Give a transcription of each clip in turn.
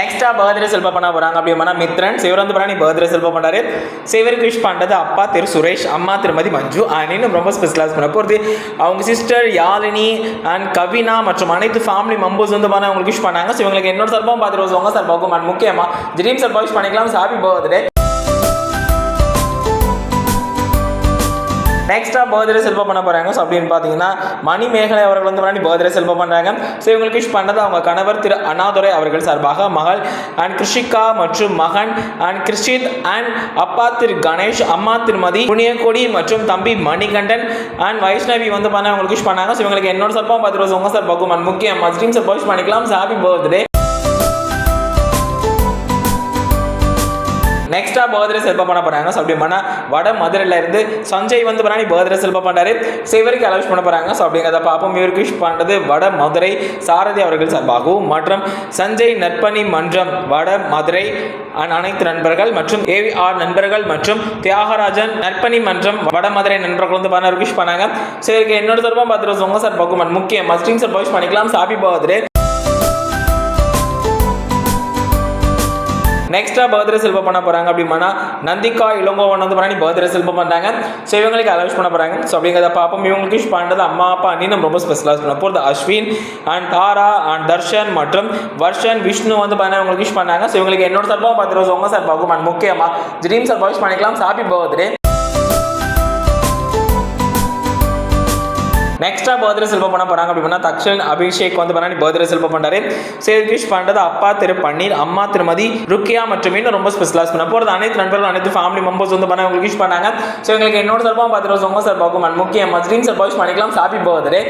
நெக்ஸ்டா பகதிர செல்ப பண்ண போறாங்க அப்படின்னா மித்ரன். சிவரந்து பிராணி பகதிர செல்ப பண்ணாரு சிவர் விஷ் பண்றது அப்பா திரு சுரேஷ் அம்மா திருமதி மஞ்சு. அண்ட் இன்னும் ரொம்ப ஸ்பெஷலாக பண்ண போகிறது அவங்க சிஸ்டர் யாழினி அண்ட் கவினா மற்றும் அனைத்து ஃபேமிலி மெம்பர்ஸ் வந்து பண்ண அவங்களுக்கு விஷ் பண்ணாங்க. ஸோ இவங்களுக்கு என்னோட சார்பாகவும் பார்த்துட்டு உங்க சார்பாகவும் அண்ட் முக்கியமா திடீர் சார்பாக விஷ் பண்ணிக்கலாம். ஹாப்பி பர்த்டே நெக்ஸ்ட்டாக பர்த்டே செல்வம் பண்ண போகிறாங்க ஸோ அப்படின்னு பார்த்தீங்கன்னா மணி மேகலை அவர்கள் வந்து முன்னாடி பர்த்டே செல்வம் பண்ணுறாங்க ஸோ இவங்களுக்கு விஷ் பண்ணது அவங்க கணவர் திரு அண்ணாதுரை அவர்கள் சார்பாக மகள் அண்ட் கிருஷிகா மற்றும் மகன் அண்ட் கிருஷித் அண்ட் அப்பா திரு கணேஷ் அம்மா திருமதி புனியக்கொடி மற்றும் தம்பி மணிகண்டன் அண்ட் வைஷ்ணவி வந்து பண்ண அவங்களுக்கு விஷ் பண்ணாங்க. ஸோ இவங்களுக்கு என்னோட சார்பாக பத்து ரூபா உங்கள் சார் பகுமான் முக்கியம் மஸ்ரீம் சார் விஷ் பண்ணிக்கலாம். ஹாப்பி பர்த்டே நெக்ஸ்டா பர்த்டே செல்ப பண்ண போறாங்க. ஸோ அப்படி வட மதுரையில இருந்து சஞ்சய் வந்து பண்ணி பர்த்டே செல்ப பண்றாரு. ஸோ இவருக்கு அலவுஸ் பண்ண போறாங்க. ஸோ அப்படிங்கிறத பார்ப்போம். இவருக்கு விஷ் பண்ணுறது வட மதுரை சாரதி அவர்கள் சார்பாகவும் மற்றும் சஞ்சய் நற்பணி மன்றம் வட மதுரை அனைத்து நண்பர்கள் மற்றும் ஏவிஆர் நண்பர்கள் மற்றும் தியாகராஜன் நற்பணி மன்றம் வட மதுரை நண்பர்கள் வந்து பண்ண விஷ் பண்ணாங்க. ஸோ என்னோட சார்பாக பார்த்துட்டு உங்கள் சார் பகுமன் முக்கியம் மஸ்டிங் சார் விஷ் பண்ணிக்கலாம். ஹாப்பி பர்த்டே நெக்ஸ்டா பர்த்டே செல்வம் பண்ண போறாங்க அப்படின்னா நந்திகா இளங்கோவன் வந்து பண்ணி பர்த்டே செல்வம் பண்ணாங்க ஸோ இவங்களுக்கு அலவுஸ் பண்ண போறாங்க. ஸோ அப்படிங்கிறத பார்ப்போம். இவங்களுக்கு விஷ் பண்ணுறது அம்மா அப்பா அண்ணனும் ரொம்ப ஸ்பெஷலாக பண்ண போகிறது Ashwin and Tara and Darshan மற்றும் வர்ஷன் விஷ்ணு வந்து பண்ண உங்களுக்கு விஷ் பண்ணாங்க. ஸோ இவங்களுக்கு என்னோட சார்பாக பத்து ரோஸ் உங்க சார்பாகும் அண்ட் முக்கியமாக ட்ரீம் சார்பாக விஷ் பண்ணிக்கலாம். ஹாப்பி பர்த்டே நெக்ஸ்டா பர்த்டே செல்ப பண்ண போறாங்க அப்படின்னா தக்ஷன் அபிஷேக் வந்து பண்ணி பர்த்டே செல்ப பண்றாரு. சேவ் விஷ் பண்றது அப்பா திரு பன்னீர் அம்மா திருமதி ருக்கியா மற்றும் இன்னும் ரொம்ப ஸ்பெஷலாக பண்ண போறது அனைத்து நண்பர்கள் அனைத்து ஃபேமிலி மெம்பர்ஸ் வந்து பண்ண உங்களுக்கு விஷ் பண்ணாங்க. ஸோ எங்களுக்கு என்னோட சார்பாக பார்த்துருவோம் ரோஸ் உங்க சார்பாகும் அண்ட் முக்கியம் மஸ்ரீம் சார்பாக விஷ் பண்ணிக்கலாம். ஹாப்பி பர்த்டே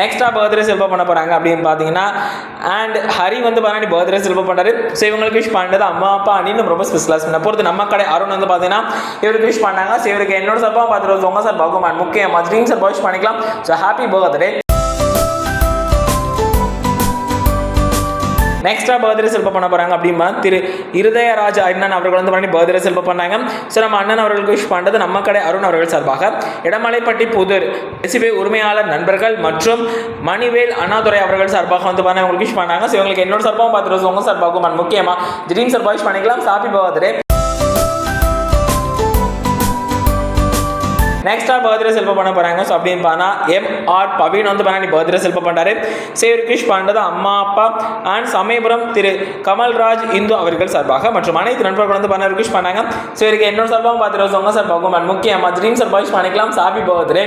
நெக்ஸ்டா பர்த்டே செல்ப பண்ண போறாங்க அப்படின்னு பார்த்தீங்கன்னா அண்ட் ஹரி வந்து பண்ணி பர்த்டே செல்ப பண்ணாரு ஸோ இவங்களுக்கு விஷ் பண்ணது அம்மா அப்பா அண்ணின்னு ரொம்ப ஸ்பெஷலாக பண்ண பொறுத்து நம்ம கடை அருண் வந்து பார்த்தீங்கன்னா இவருக்கு விஷ் பண்ணாங்க. ஸோ இவருக்கு என்னோட சார்பாக பார்த்துட்டு உங்க சார் பகுமான் முக்கியமாக ட்ரீம் சார் விஷ் பண்ணிக்கலாம். ஸோ ஹாப்பி பர்த்டே நெக்ஸ்டா பர்த்டே செல்ப பண்ண போறாங்க அப்படிமா திரு இருதயராஜ் அண்ணன் அவர்கள் வந்து பண்ணி பர்த்டே செல்ப பண்ணாங்க. ஸோ நம்ம அண்ணன் அவர்களுக்கு விஷ் பண்ணுறது நம்ம கடை அருண் அவர்கள் சார்பாக. இடமலைப்பட்டி புதூர் எசிபி உரிமையாளர் நண்பர்கள் மற்றும் மணிவேல் அண்ணாதுரை அவர்கள் சார்பாக வந்து பண்ண உங்களுக்கு விஷ் பண்ணாங்க. ஸோ இவங்களுக்கு என்னோட சார்பாகவும் பார்த்துட்டு உங்க சார்பாகவும் and முக்கியமா திடீர் சார்பாக விஷ் பண்ணிக்கலாம். சாப்பி பர்த்டே நெக்ஸ்டா பர்த்டே செல்ப பண்ண போறாங்க. ஸோ அப்படின்னு பார்த்தா எம் ஆர் பவீன் வந்து பண்ணி பர்த்டே செல்ப பண்ணாரு சேவர் கிருஷ் பண்ணுறது அம்மா அப்பா அண்ட் சமயபுரம் திரு கமல்ராஜ் இந்து அவர்கள் சார்பாக மற்றும் அனைத்து நண்பர்கள் வந்து பண்ண விஷ் பண்ணாங்க. ஸோ இவருக்கு என்னோட சார்பாகவும் பார்த்துட்டு உங்க சார்பாகவும் and முக்கியமாக ட்ரீம் சார் பாய்ஸ் பண்ணிக்கலாம். சாப்பி பர்த்டே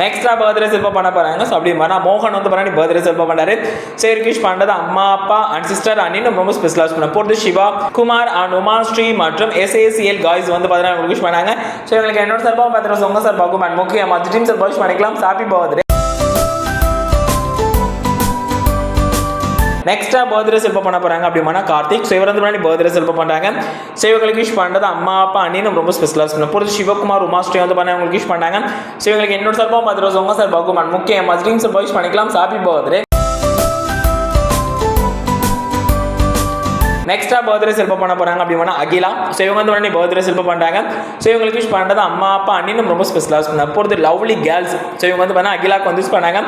நெக்ஸ்டா பர்த்டே செல்ப பண்ண போறாங்க. ஸோ அப்படி பண்ணா மோகன் வந்து பண்ணி பர்த்டே செல்ப பண்ணாரு சரி கிஷ் பண்ணுறது அம்மா அப்பா அண்ட் சிஸ்டர் அண்ணின்னு ரொம்ப ஸ்பெஷலாக பண்ண போகிறது சிவா குமார் அண்ட் உமா ஸ்ரீ மற்றும் S A C L guys வந்து பார்த்தீங்கன்னா உங்களுக்கு விஷ் பண்ணாங்க. ஸோ எங்களுக்கு என்னோட சார்பாக பார்த்துட்டு உங்க சார்பாகும் அண்ட் முக்கியமாக ட்ரீம் சார் விஷ் பண்ணிக்கலாம். ஹாப்பி பர்த்டே நெக்ஸ்டா பர்த்டே செல்ப பண்ண போறாங்க அப்படின்னா கார்த்திக். ஸோ இவர் வந்து முன்னாடி பர்த்டே செல்ப பண்ணுறாங்க ஸோ இவங்களுக்கு விஷ் பண்ணுறது அம்மா அப்பா அண்ணின்னு ரொம்ப ஸ்பெஷலாக பண்ண பொறுத்து சிவகுமார் உமாஸ்ரீ வந்து பண்ண அவங்களுக்கு விஷ் பண்ணாங்க ஸோ இவங்களுக்கு என்னோட சார்பாக பார்த்துட்டு உங்க சார் பகுமான் முக்கியம் ட்ரீம் சார் விஷ் பண்ணிக்கலாம். சாப்பி பர்த்டே நெக்ஸ்டா பர்த்டே செல்ப பண்ண போறாங்க அப்படின்னா அகிலா. ஸோ இவங்க வந்து உடனே பர்த்டே செல்ப பண்றாங்க. ஸோ இவங்களுக்கு விஷ் பண்ணுறது அம்மா அப்பா அண்ணின்னு ரொம்ப ஸ்பெஷலாக பண்ண போகிறது லவ்லி கேர்ள்ஸ் ஸோ இவங்க வந்து பண்ணா அகிலாக்கு வந்து யூஸ் பண்ணாங்க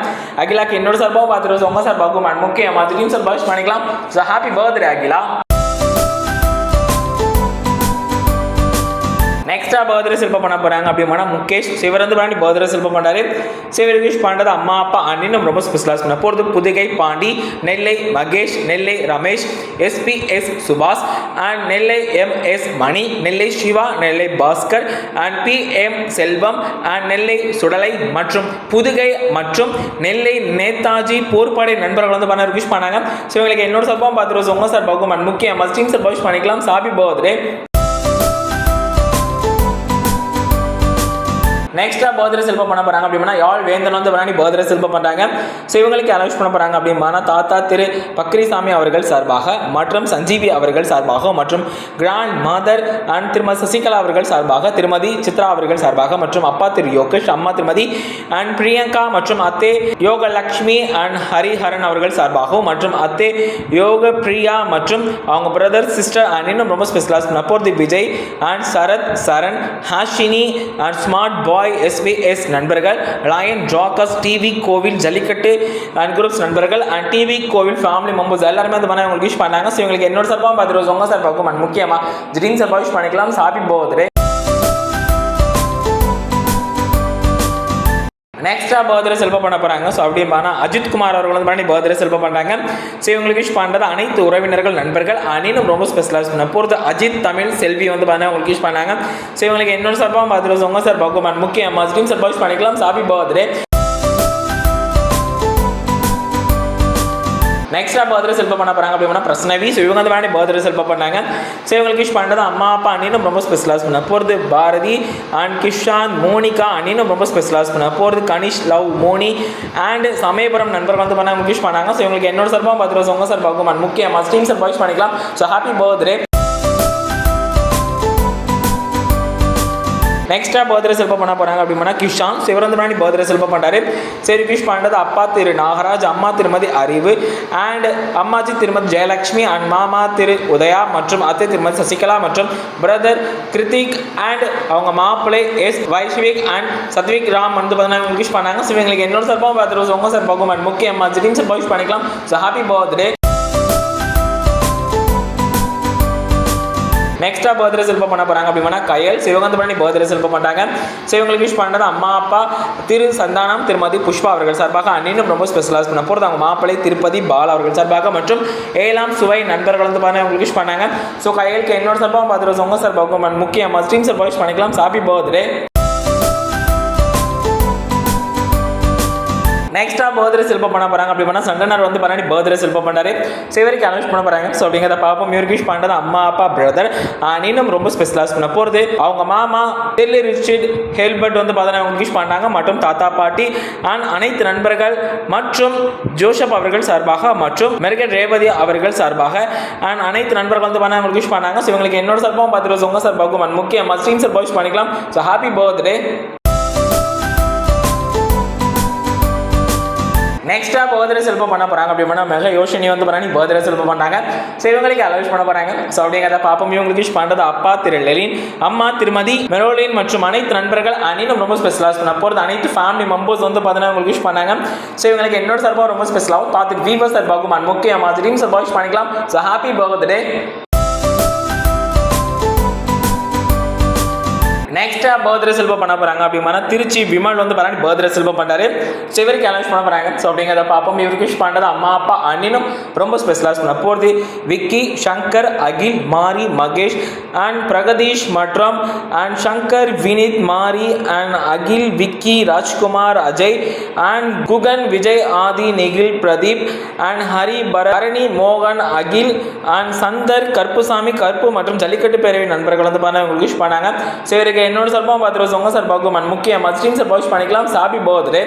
அகிலாக்கு என்னோட சார்பாக பார்த்துட்டு உங்க சார் முக்கியமாக முக்கியமா ட்ரீம் சார் விஷ் பண்ணிக்கலாம். So happy birthday Akila. Extra birthday சிற்பம் பண்ண போறாங்க அப்படின்னா முகேஷ் சிவரந்து பாண்டி பர்த்டே சிற்பம் பண்ணாரு சிவர் பாண்டது பண்றது அம்மா அப்பா அண்ணின்னு ரொம்ப ஸ்பெஷலாக பண்ண போகிறது Pudugai Pandi Nellai Mahesh Nellai Ramesh SP S Subash and Nellai M S Mani Nellai Siva Nellai Bhaskar and P M Selvam and Nellai Sudalai மற்றும் புதுகை மற்றும் நெல்லை நேதாஜி போர்ப்படை நண்பர்கள் வந்து பண்ண விஷ் பண்ணாங்க. ஸோ இவங்களுக்கு என்னோட சார்பாக பார்த்துருவோம் உங்க சார் பகுமான் முக்கிய மஸ்டிங் சார் விஷ் பண்ணிக்கலாம். சாபி போதே நெக்ஸ்ட்டாக பர்த்டே செல்பம் பண்ண போகிறாங்க அப்படின்னா யாழ் வேந்தன் வந்து பண்ணி பர்த்டே செல்பம் பண்ணுறாங்க ஸோ இவங்களுக்கு அனௌன்ஸ் பண்ண போகிறாங்க அப்படின்னா தாத்தா திரு பக்ரிசாமி அவர்கள் சார்பாக மற்றும் சஞ்சீவி அவர்கள் சார்பாக மற்றும் கிராண்ட் மதர் அண்ட் திருமதி சசிகலா அவர்கள் சார்பாக திருமதி சித்ரா அவர்கள் சார்பாக மற்றும் அப்பா திரு யோகேஷ் அம்மா திருமதி அண்ட் பிரியங்கா மற்றும் அத்தே யோகலக்ஷ்மி அண்ட் ஹரிஹரன் அவர்கள் சார்பாகவும் மற்றும் அத்தே யோக பிரியா மற்றும் அவங்க பிரதர் சிஸ்டர் அண்ட் இன்னும் ரொம்ப ஸ்பெஷலாக நப்போர்தி Vijay and Sarath Saran Hashini and smart boy SVS நண்பர்கள் லயன் ஜாக்கஸ் டிவி கோவில் ஜல்லிக்கட்டு அண்ட் குரூப்ஸ் நண்பர்கள் அண்ட் டிவி கோவில் ஃபேமிலி மெம்பர்ஸ் எல்லாருமே அந்த மாதிரி உங்களுக்கு விஷ் பண்ணாங்க. ஸோ இவங்களுக்கு என்னோட சார்பாக பார்த்துருவோம் உங்கள் சார்பாகும் அண்ட் முக்கியமாக ஜிடின் சார்பாக விஷ் பண்ணிக்கலாம். ஹாப்பி பர்த்டே நெக்ஸ்ட்டாக பர்த்டே செல்பம் பண்ண போகிறாங்க ஸோ அப்படி பார்த்தா அஜித் குமார் அவர்கள் வந்து பண்ணி பர்த்டே செல்பம் பண்ணுறாங்க ஸோ இவங்களுக்கு விஷ் பண்ணுறது அனைத்து உறவினர்கள் நண்பர்கள் அணினும் ரொம்ப ஸ்பெஷலாக பண்ண பொறுத்து அஜித் தமிழ் செல்வி வந்து பார்த்தா உங்களுக்கு விஷ் பண்ணாங்க ஸோ இவங்களுக்கு என்னோட சார்பாக பார்த்துட்டு உங்கள் சார் பார்க்கும் முக்கிய மஸ்டின் சார் விஷ் பண்ணிக்கலாம். ஹாப்பி பர்த்டே நெக்ஸ்ட்டாக பர்த்டே செல்பம் பண்ண போகிறாங்க அப்படின்னா பிரச்சனை ஸோ இவங்க வந்து வேண்டி பர்த்டே செல்பம் பண்ணாங்க. ஸோ இவங்களுக்கு விஷ் பண்ணுறது அம்மா அப்பா அண்ணினும் ரொம்ப ஸ்பெஷலாக பண்ண போகிறது பாரதி அண்ட் கிஷாந்த் மோனிகா அண்ணினும் ரொம்ப ஸ்பெஷலாக பண்ண போகிறது கனிஷ் லவ் மோனி அண்ட் சமயபுரம் நண்பர் வந்து பண்ண விஷ் பண்ணாங்க. ஸோ இவங்களுக்கு என்னோட சார்பாக ரூபா உங்கள் சார் பார்க்கும் முக்கியமாக ஸ்ட்ரீம் சார் விஷ் பண்ணிக்கலாம். ஸோ ஹாப்பி பர்த்டே நெக்ஸ்ட்டாக பர்த்டே செல்ப பண்ண போகிறாங்க அப்படின்னா கிஷான் சிவரந்தமணி பர்த்டே செல்ப பண்ணுறாரு சரி விஷ் பண்ணுறது அப்பா திரு நாகராஜ் அம்மா திருமதி அறிவு அண்ட் அம்மாச்சி திருமதி ஜெயலக்ஷ்மி அண்ட் மாமா திரு உதயா மற்றும் அத்தை திருமதி சசிகலா மற்றும் பிரதர் கிருத்திக் அண்ட் அவங்க மாப்பிள்ளை எஸ் வைஷ்விக் அண்ட் சத்விக் ராம் வந்து பார்த்தீங்கன்னா விஷ் பண்ணாங்க. ஸோ இவங்களுக்கு என்னோட சார்பாக பார்த்துருவோம் உங்கள் சார் பார்க்கும் அண்ட் முக்கியமாக ஜிடின் சார் விஷ் பண்ணிக்கலாம். ஸோ ஹாப்பி பர்த்டே நெக்ஸ்ட்டாக பர்த்டே செல்பம் பண்ண போகிறாங்க அப்படின்னா கயல் சிவகாந்த் பழனி பர்த்டே செல்பம் பண்ணுறாங்க ஸோ இவங்களுக்கு விஷ் பண்ணுறது அம்மா அப்பா திரு சந்தானம் திருமதி புஷ்பா அவர்கள் சார்பாக அண்ணினும் ரொம்ப ஸ்பெஷலாக பண்ண போகிறது அவங்க மாப்பிள்ளை திருப்பதி பால் அவர்கள் சார்பாக மற்றும் ஏழாம் சுவை நண்பர்கள் வந்து பாருங்க உங்களுக்கு விஷ் பண்ணாங்க. ஸோ கையலுக்கு என்னோட சார்பாக பார்த்துருவோம் உங்கள் சார்பாக முக்கியமாக ஸ்ட்ரீம் சார்பாக விஷ் பண்ணிக்கலாம். ஹாப்பி பர்த்டே நெக்ஸ்ட்டாக பர்த்டே சிற்பம் பண்ண போகிறாங்க அப்படி பண்ணால் சங்கனார் வந்து பண்ணி பர்த்டே சிற்பம் பண்ணாரு. சிவரிக்கு அனௌன்ஸ் பண்ண போகிறாங்க ஸோ அப்படிங்கிறத பார்ப்போம். இவருக்கு பாண்டது பண்ணுறது அம்மா அப்பா பிரதர் இன்னும் ரொம்ப ஸ்பெஷலாக பண்ண போகிறது அவங்க மாமா டெல்லி ரிச்சிட் ஹெல்பர்ட் வந்து பார்த்தா அவங்க விஷ் பண்ணாங்க மற்றும் தாத்தா பாட்டி அண்ட் அனைத்து நண்பர்கள் மற்றும் ஜோசப் அவர்கள் சார்பாக மற்றும் மெருகன் ரேவதி அவர்கள் சார்பாக அண்ட் அனைத்து நண்பர்கள் வந்து பண்ண அவங்களுக்கு விஷ் பண்ணாங்க ஸோ இவங்களுக்கு என்னோட சார்பாகவும் பார்த்துட்டு உங்கள் சார்பாகவும். and முக்கியமாக ஸ்ட்ரீம் சார் விஷ் பண்ணிக்கலாம். ஸோ ஹாப்பி பர்த்டே நெக்ஸ்ட்டாக பர்த்டே செல்பம் பண்ண போகிறாங்க அப்படின்னா மெக யோஷினி வந்து பண்ணி பர்த்டே செல்பம் பண்ணாங்க ஸோ இவங்களுக்கு அலவுஸ் பண்ண போகிறாங்க ஸோ அப்படிங்கிறத பாப்போம் இவங்களுக்கு விஷ் பண்ணுறது அப்பா திரு லெலின் அம்மா திருமதி மெரோலின் மற்றும் அனைத்து நண்பர்கள் அனிலும் ரொம்ப ஸ்பெஷலாக பண்ண போகிறது அனைத்து ஃபேமிலி மெம்பர்ஸ் வந்து பார்த்தீங்கன்னா உங்களுக்கு விஷ் பண்ணாங்க. ஸோ இவங்களுக்கு என்னோட சார்பாக ரொம்ப ஸ்பெஷலாகவும் பார்த்துட்டு வீவர் சார்பாகும் அண்ட் முக்கியமாக ட்ரீம் சார்பாக விஷ் பண்ணிக்கலாம். ஸோ ஹாப்பி பர்த்டே நெக்ஸ்ட்டாக பர்த்டே செல்வம் பண்ண போகிறாங்க அப்படின்னா திருச்சி விமல் வந்து பண்ணி பர்த்டே செல்வம் பண்ணுறாரு ஸோ இவருக்கு பண்ண போகிறாங்க ஸோ அப்படிங்கிறத பார்ப்போம். இவருக்கு விஷ் பண்ணுறது அம்மா அப்பா அண்ணினும் ரொம்ப ஸ்பெஷலாக பண்ண போகிறது விக்கி சங்கர் அகில் மாரி மகேஷ் அண்ட் பிரகதீஷ் மற்றும் and Shankar Vineeth Mari and Akhil Vicky Rajkumar Ajay and Guhan Vijay Aadhi Nekhil Pradeep and Hari Bharani மோகன் அகில் அண்ட் சந்தர் கருப்புசாமி கருப்பு மற்றும் ஜல்லிக்கட்டு பேரவை நண்பர்கள் வந்து பண்ண உங்களுக்கு விஷ் பண்ணாங்க. ஸோ இவருக்கு என்னோட சார்பாக பார்த்துருவோம் உங்கள் சார்பாகும் முக்கியமாக ஸ்ட்ரீம் சார் விஷ் பண்ணிக்கலாம். சாப்பி பர்த்டே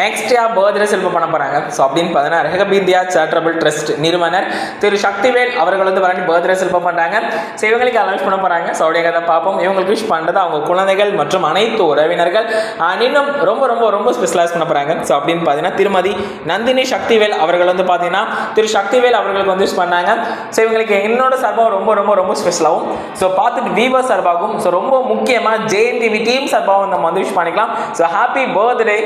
நெக்ஸ்ட் யா பர்த்டே செல்வம் பண்ண போகிறாங்க ஸோ அப்படின்னு பார்த்தீங்கன்னா ரெகபீந்தியா சேரிட்டபிள் ட்ரஸ்ட் நிறுவனர் திரு சக்திவேல் அவர்கள் வந்து வரண்டி பர்த்டே செல்வம் பண்ணுறாங்க ஸோ இவங்களுக்கு அனௌன்ஸ் பண்ண போகிறாங்க ஸோ அவருடைய கதை பார்ப்போம். இவங்களுக்கு விஷ் பண்ணுறது அவங்க குழந்தைகள் மற்றும் அனைத்து உறவினர்கள். இன்னும் ரொம்ப ரொம்ப ரொம்ப ஸ்பெஷலைஸ் பண்ண போகிறாங்க ஸோ அப்படின்னு பார்த்தீங்கன்னா திருமதி நந்தினி சக்திவேல் அவர்கள் வந்து பார்த்தீங்கன்னா திரு சக்திவேல் அவர்களுக்கு வந்து விஷ் பண்ணாங்க. ஸோ இவங்களுக்கு என்னோட சார்பாக ரொம்ப ரொம்ப ரொம்ப ஸ்பெஷலாகவும் ஸோ பார்த்துட்டு வீவர் சார்பாகவும் ஸோ ரொம்ப முக்கியமாக ஜேஎன்டிவி டீம் சார்பாகவும் நம்ம வந்து விஷ் பண்ணிக்கலாம். So happy birthday